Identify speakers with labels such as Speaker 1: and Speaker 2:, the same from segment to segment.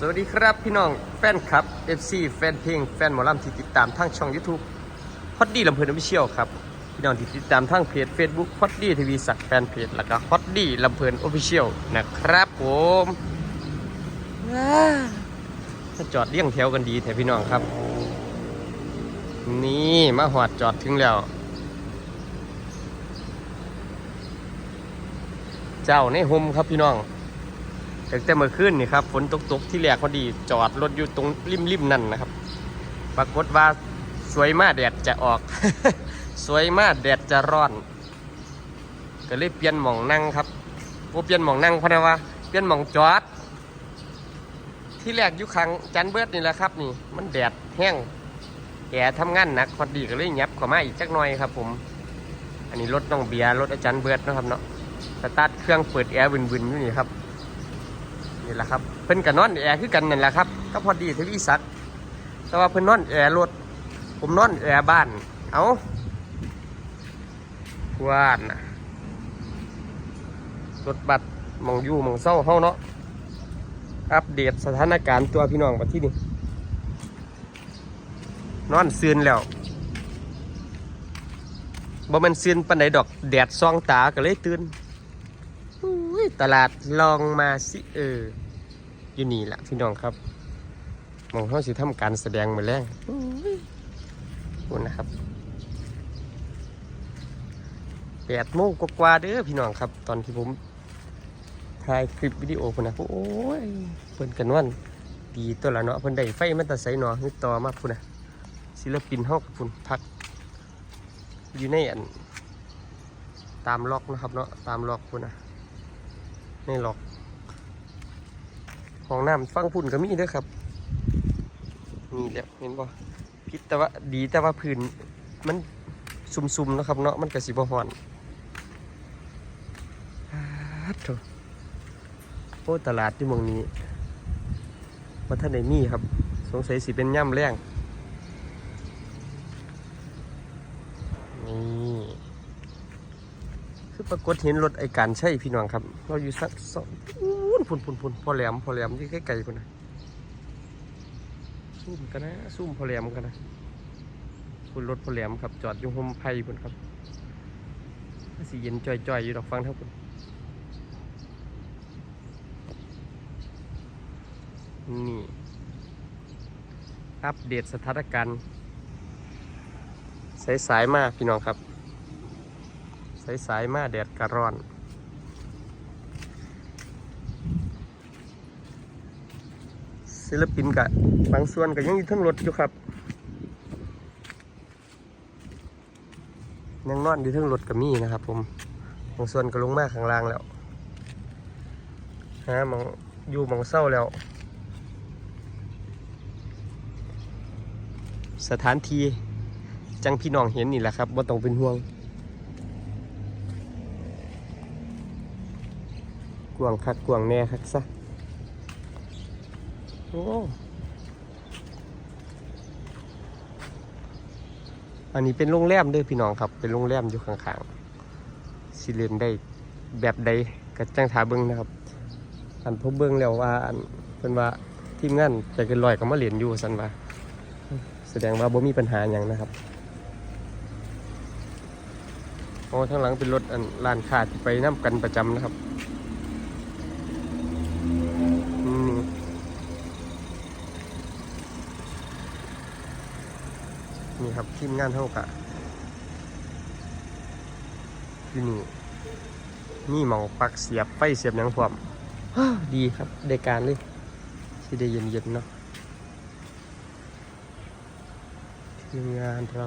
Speaker 1: สวัสดีครับพี่น้องแฟนคลับ FC แฟนเพลงแฟนหมอลำที่ติดตามทางช่อง YouTube ฮอตดี้ลำเพลินอฟิเชียลครับพี่น้องที่ติดตามทางเพจ Facebook ฮอตดี้ทีวีสักแฟนเพจแล้วก็ฮอตดี้ลำเพลินออฟฟิเชียลนะครับผมถ้าจอดเลี่ยงแถวกันดีแถวพี่น้องครับ นี่มาหอดจอดถึงแล้ว เจ้าในโฮมครับพี่น้อง ตั้งแต่เมื่อคืนนี่ครับฝนตกตกๆที่แรกพอดีจอดรถอยู่ตรงริมริมๆนั่นนะครับ ปรากฏว่าสวยมากแดดจะออก สวยมากแดดจะร้อน ก็เลยเปลี่ยนหมองนั่งครับโอ้เปลี่ยนหมองนั่งเพราะนะว่าเปลี่ยนหมองจอด ที่แรกอยู่ขังจันเบิดนี่แหละครับ นี่ มันแดดแห้งแอร์ทำงานหนักพอดีก็เลยยับเข้ามาอีกจักหน่อยครับ ผม อันนี้รถน้องเบียร์รถอาจารย์เบิดนะครับเนาะสตาร์ทเครื่องเปิดแอร์วินๆอยู่นี่ครับ นี่แหละครับ เพิ่นกับนอนแอร์คือกันนั่นแหละครับ ก็พอดีทวีศักดิ์แต่ว่าเพิ่นนอนแอร์รถ ผมนอนแอร์บ้าน เอาว่านนะรถบัสหมองอยู่มองเศร้าเฮาเนาะ อัปเดตสถานการณ์ตัวพี่น้องมาที่นี่ นอนซืนแล้วบ่มันซืนปานใดดอกแดดซองตาก็เลยตื่นตลาดลองมาสิเออ อยู่นี่แหละพี่น้องครับมองเขาสิทำการแสดงมือแรงอุ้ยขอบคุณนะครับแปดโมงกว่าๆเด้อพี่น้องครับ ตอนที่ผมถ่ายคลิปวิดีโอพุ่นนะโอ้ยเพิ่นกันวันดีตัวละเนาะเพิ่นได้ไฟมันตะใสเนาะนี่ต่อมาพุ่นนะศิลปินฮากับพุ่นพัก อยู่ในอัน ตามล็อกนะครับเนาะตามล็อกพุ่นนะนี่หรอก ห้องน้ำฟังพุ่นก็มีด้อครับนี่แหละเห็นบ่พิษแต่ว่าดีแต่ว่าพื้นมันซุ่มๆเนาะครับเนาะมันก็สิบ่ฮ้อนโถโอ้ตลาดที่หมองนี้ว่าท่านได้มีครับ สงสัยสิเป็นย่ำแรงนี่คือปรากฏเห็นรถไอการใช่พี่น้องครับ เราอยู่สักสอง นพุ่นพุ่นพุ่นพอแหลมพอแหลมที่ใกล้ๆพุ่นนะซุ่มกันนะซุ่มพอแหลมกันนะพุ่นรถพอแหลมครับจอดอยู่โฮมไผ่พุ่นครับสีเย็นจ่อยๆอยู่ดอกฟังเท่าพุ่นนี่อัปเดตสถานการณ์สายๆมากพี่น้องครับสายๆมากแดดกระร้อน ศิลปินกะบางส่วนก็ยังอยู่ทั้งรถอยู่ครับ ยังนอนอยู่ทั้งรถก็มีนะครับ ผมบางส่วนก็ลงมาข้างล่างแล้วฮะมองอยู่มองเศร้าแล้ว สถานที่จังพี่น้องเห็นนี่แหละครับว่าต้องเป็นห่วงกวงคักกวงแน่คักซะ โอ้อันนี้เป็นโรงแรมเด้อพี่น้องครับ เป็นโรงแรมอยู่ข้างๆสิเล่นได้แบบใดก็จังถาเบิ้งนะครับ อันพบเบิ้งแล้วว่าอันเป็นว่าทีมงานใจเกินร้อยก็มาเหรียนอยู่สันว่าแสดงว่าบ่มีปัญหาอย่างนะครับโอ้ทางหลังเป็นรถอันลานค้าที่ไปน้ำกันประจำนะครับ ครับทีมงานเท่ากะที่นี่นี่หมองปักเสียบไฟเสียบหนังพร้อมดีครับได้การเลยที่ได้เย็นๆเนาะทีมงานเรา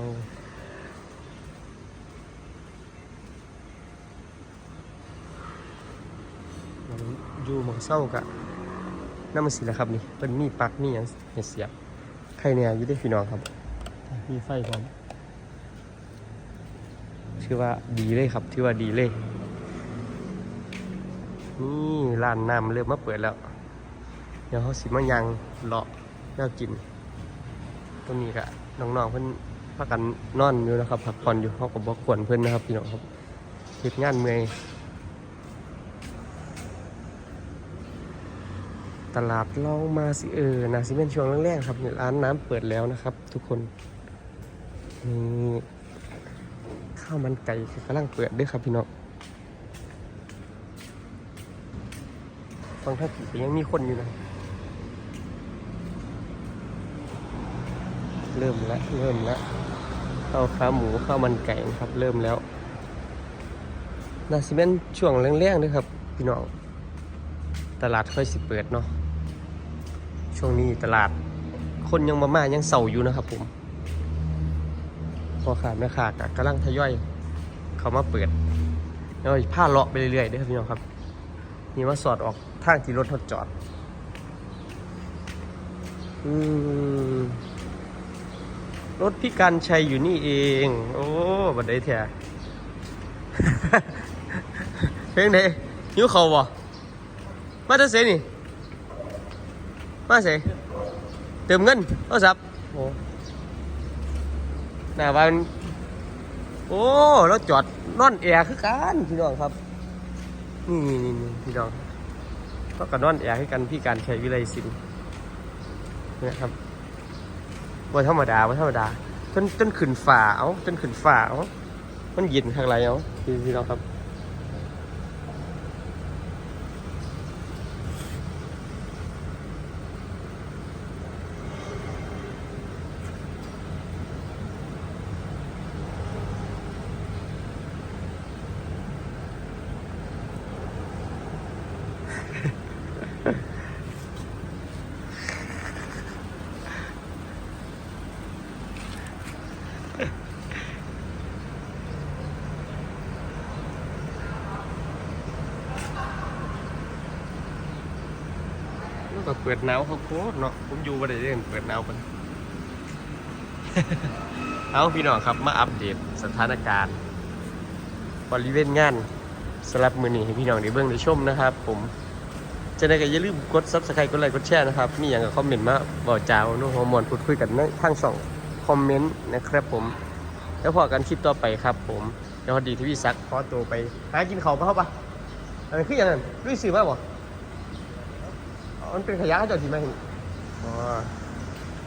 Speaker 1: อยู่หมองเศร้ากะนั่นมันสิแหละครับนี่เป็นมีปักมีอย่างเห็ดเสียบใครเนี่ยอยู่ได้พี่น้องครับ มีไฟพร้อมชื่อว่าดีเลยครับถือว่าดีเลยนี่ร้านน้ำเริ่มมาเปิดแล้ว เดี๋ยวเขาสิมายังเลาะแล้วกินตรงนี้กะน้องๆเพิ่อนพักกันนอนอยู่นะครับพักผ่อนอยู่เขาก็บอกควรเพิ่อนนะครับพี่น้องครับเฮ็ดงานเมื่อยตลาดลองมาสิเออนาซิเป็นช่วงแรกๆครับร้านน้ำเปิดแล้วนะครับ ทุกคน นี่ข้าวมันไก่คือกำลังเปิดด้วยครับพี่น้องฟังท่าผีก็ยังมีคนอยู่นะ เริ่มแล้วเริ่มแล้วข้าวขาหมูข้าวมันไก่นะครับ เริ่มแล้วนาซิเป็นช่วงแรกๆด้วยครับ พี่น้องตลาดค่อยสิเปิดเนาะช่วงนี้ตลาดคนยังมามายังเศร้าอยู่นะครับผม พอขาดแม่ขาดกำลังทยอยเขามาเปิดแล้วผ้าเลาะไปเรื่อยๆด้อครับพี่น้องครับนี่ว่าสอดออกทางที่รถเขาจอดอืมรถพี่กันชัยอยู่นี่เอง โอ้บัดได้แท้เพลงเดยิ้วเขาบ่มาจะเสนี่ มาเสเติมเงินโทรศัพท์โอ้ น้าบ้านโอ้รถจอดนอนแอร์คือกันพี่น้องครับ นี่นี่นี่พี่น้องก็กันนอนแอร์ให้กันพี่การชัยวิไลสินนะครับว่าธรรมดาว่าธรรมดาจนจนขึ้นฝ่าเอาจนขึ้นฝ่าเอามันเย็นข้างไรเอาพี่พี่น้องครับ ก็เปิดหนาวเขาโคตรเนาะผมอยู่บ่ได้เล่นเปิดหนาวมันเอาพี่น้องครับมาอัปเดตสถานการณ์บริเวณงานสำหรับมือหนีให้พี่น้องได้เบิ่งได้ชมนะครับผม จะได้ก็อย่าลืมกดซับสไครต์กดไลค์กดแชร์นะครับ มีอย่างกับคอมเมนต์มาบอกจ้าวนุ่งฮอร์โมนพูดคุยกันในทางสองคอมเมนต์นะครับผม แล้วพอกันคลิปต่อไปครับผมแล้วพอดีที่พี่ซักขอตัวไป หากินเขาวปะครับปะอันนี้คืออย่างนั้นด้วยสื่อมาบ่อ๋อมันเป็นขยะเขาเจอดทีไหมอ๋อ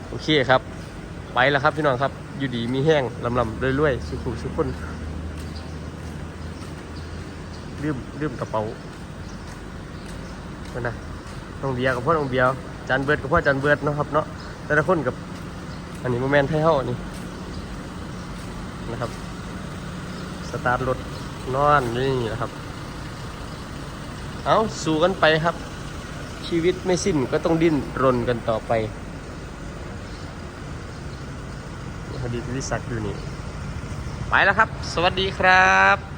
Speaker 1: โอเคครับ ไปแล้วครับพี่น้องครับ อยู่ดีมีแห้งลำลำเรื่อยๆสุขุมสุขคนลืมลืมกระเป๋า นั่นนะน้องเบียร์กับพ่อน้องเบียร์จานเบิร์ดกับพ่อจานเบิร์ดเนาะครับเนาะแต่ละคนกับอันนี้โมเมนต์ไทยเฮานนี้นะครับ สตาร์ทรถนอนนี่นะครับ เอาสู้กันไปครับ ชีวิตไม่สิ้นก็ต้องดิ้นรนกันต่อไปพอดีวิสักอยู่นี่ ไปแล้วครับ สวัสดีครับ